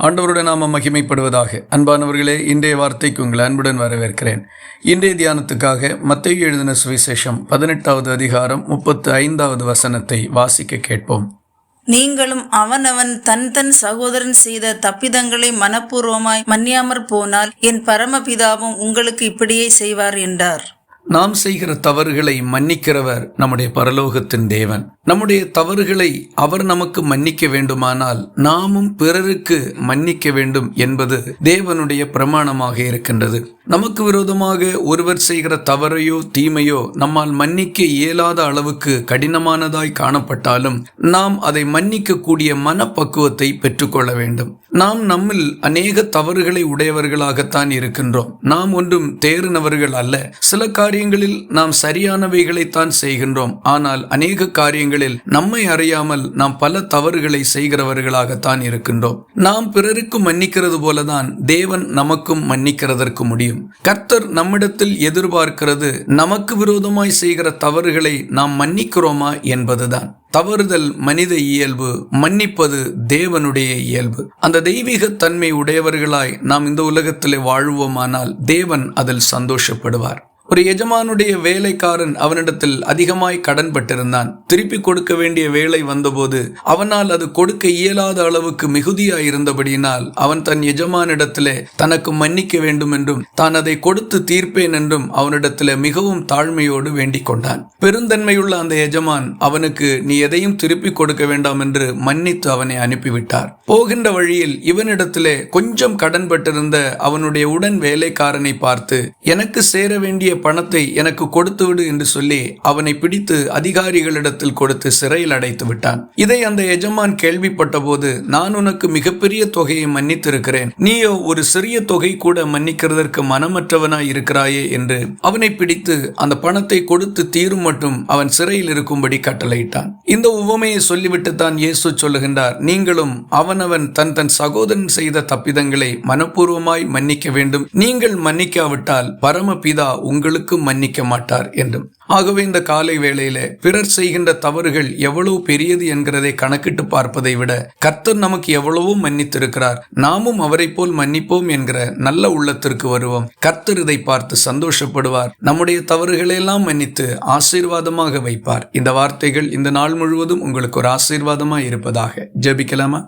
ஆண்டவருடைய நாம மகிமைப்படுவதாக. அன்பானவர்களே இன்றைய வார்த்தைக்கு உங்களை அன்புடன் வரவேற்கிறேன். இன்றைய தியானத்துக்காக மத்திய எழுதின சுவிசேஷம் பதினெட்டாவது அதிகாரம் முப்பத்து ஐந்தாவது வசனத்தை வாசிக்க கேட்போம். நீங்களும் அவனவன் தன் தன் சகோதரன் செய்த தப்பிதங்களை மனப்பூர்வமாய் மன்னியாமற் போனால் என் பரமபிதாவும் உங்களுக்கு இப்படியே செய்வார் என்றார். நாம் செய்கிற தவறுகளை மன்னிக்கிறவர் நம்முடைய பரலோகத்தின் தேவன். நம்முடைய தவறுகளை அவர் நமக்கு மன்னிக்க வேண்டுமானால் நாமும் பிறருக்கு மன்னிக்க வேண்டும் என்பது தேவனுடைய பிரமாணமாக இருக்கின்றது. நமக்கு விரோதமாக ஒருவர் செய்கிற தவறையோ தீமையோ நம்மால் மன்னிக்க இயலாத அளவுக்கு கடினமானதாய் காணப்பட்டாலும் நாம் அதை மன்னிக்க கூடிய மனப்பக்குவத்தை பெற்றுக்கொள்ள வேண்டும். நாம் நம்மில் அநேக தவறுகளை உடையவர்களாகத்தான் இருக்கின்றோம். நாம் ஒன்றும் தேறினவர்கள் அல்ல. சில காரியங்களில் நாம் சரியானவைகளைத்தான் செய்கின்றோம். ஆனால் அநேக காரியங்களில் நம்மை அறியாமல் நாம் பல தவறுகளை செய்கிறவர்களாகத்தான் இருக்கின்றோம். நாம் பிறருக்கு மன்னிக்கிறது போலதான் தேவன் நமக்கும் மன்னிக்கிறதற்கு முடியும். கர்த்தர் நம்மிடத்தில் எதிர்பார்க்கிறது நமக்கு விரோதமாய் செய்கிற தவறுகளை நாம் மன்னிக்கிறோமா என்பதுதான். தவறுதல் மனித இயல்பு மன்னிப்பது தேவனுடைய இயல்பு. அந்த தெய்வீக தன்மை உடையவர்களாய் நாம் இந்த உலகத்திலே வாழ்வோமானால் தேவன் அதில் சந்தோஷப்படுவார். ஒரு எஜமானுடைய வேலைக்காரன் அவனிடத்தில் அதிகமாய் கடன் பட்டிருந்தான் திருப்பி கொடுக்க வேண்டிய வேலை வந்தபோது அவனால் அது கொடுக்க இயலாத அளவுக்கு மிகுதியாய் இருந்தபடியினால் அவன் தன் எஜமானிடத்திலே தனக்கு மன்னிக்க வேண்டும் என்றும் தான் அதை கொடுத்து தீர்ப்பேன் என்றும் அவனிடத்திலே மிகவும் தாழ்மையோடு வேண்டிக் கொண்டான். பெருந்தன்மையுள்ள அந்த எஜமான் அவனுக்கு நீ எதையும் திருப்பி கொடுக்க வேண்டாம் என்று மன்னித்து அவனை அனுப்பிவிட்டார். போகின்ற வழியில் இவனிடத்திலே கொஞ்சம் கடன் பட்டிருந்த அவனுடைய உடன் வேலைக்காரனை பார்த்து எனக்கு சேர வேண்டிய பணத்தை எனக்கு கொடுத்து விடு என்று சொல்லி அவனை பிடித்து அதிகாரிகளிடத்தில் கொடுத்து சிறையில் அடைத்து விட்டான். இதை அந்த எஜமான் கேள்விப்பட்ட போது நான் உனக்கு மிகப்பெரிய தொகையை மன்னித்திருக்கிறேன். நீயோ ஒரு சிறிய தொகை கூட மன்னிக்கிறதற்கு மனமற்றவனாய் இருக்கிறாயே என்று அவனை பிடித்து அந்த பணத்தை கொடுத்து தீரும் மட்டும் அவன் சிறையில் இருக்கும்படி கட்டளையிட்டான். இந்த உவமையை சொல்லிவிட்டு தான் இயேசு சொல்லுகின்றார் நீங்களும் அவனவன் தன் தன் சகோதரன் செய்த தப்பிதங்களை மனப்பூர்வமாய் மன்னிக்க வேண்டும். நீங்கள் மன்னிக்காவிட்டால் பரமபிதா உங்கள் உங்களுக்கு மன்னிக்க மாட்டார் என்றும். ஆகவே இந்த காலை வேளையில பிறர் செய்கின்ற தவறுகள் எவ்வளவு பெரியது என்கிறதை கணக்கிட்டு பார்ப்பதை விட கர்த்தர் நமக்கு எவ்வளவோ மன்னித்திருக்கிறார். நாமும் அவரை போல் மன்னிப்போம் என்கிற நல்ல உள்ளத்திற்கு வருவோம். கர்த்தர் இதை பார்த்து சந்தோஷப்படுவார். நம்முடைய தவறுகளெல்லாம் மன்னித்து ஆசீர்வாதமாக வைப்பார். இந்த வார்த்தைகள் இந்த நாள் முழுவதும் உங்களுக்கு ஒரு ஆசீர்வாதமாக இருப்பதாக. ஜெபிக்கலாமா?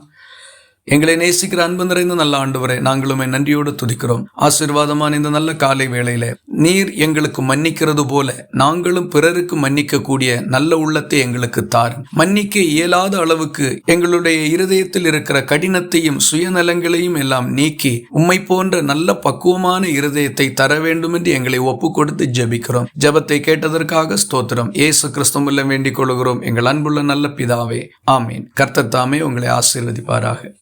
எங்களை நேசிக்கிற அன்பு நிறைந்த நல்ல ஆண்டவரை நாங்களுமே நன்றியோடு துதிக்கிறோம். ஆசீர்வாதமான இந்த நல்ல காலை வேளையில நீர் எங்களுக்கு மன்னிக்கிறது போல நாங்களும் பிறருக்கு மன்னிக்க கூடிய நல்ல உள்ளத்தை எங்களுக்கு தார். மன்னிக்க இயலாத அளவுக்கு எங்களுடைய இருதயத்தில் இருக்கிற கடினத்தையும் சுயநலங்களையும் எல்லாம் நீக்கி உம்மை போன்ற நல்ல பக்குவமான இருதயத்தை தர வேண்டும் என்று எங்களை ஒப்பு கொடுத்து ஜெபிக்கிறோம். ஜெபத்தை கேட்டதற்காக ஸ்தோத்திரம். ஏசு கிறிஸ்தமுல்ல வேண்டிக் கொள்கிறோம். எங்கள் அன்புள்ள நல்ல பிதாவே ஆமீன். கர்த்தத்தாமே உங்களை ஆசீர்வதிப்பாராக.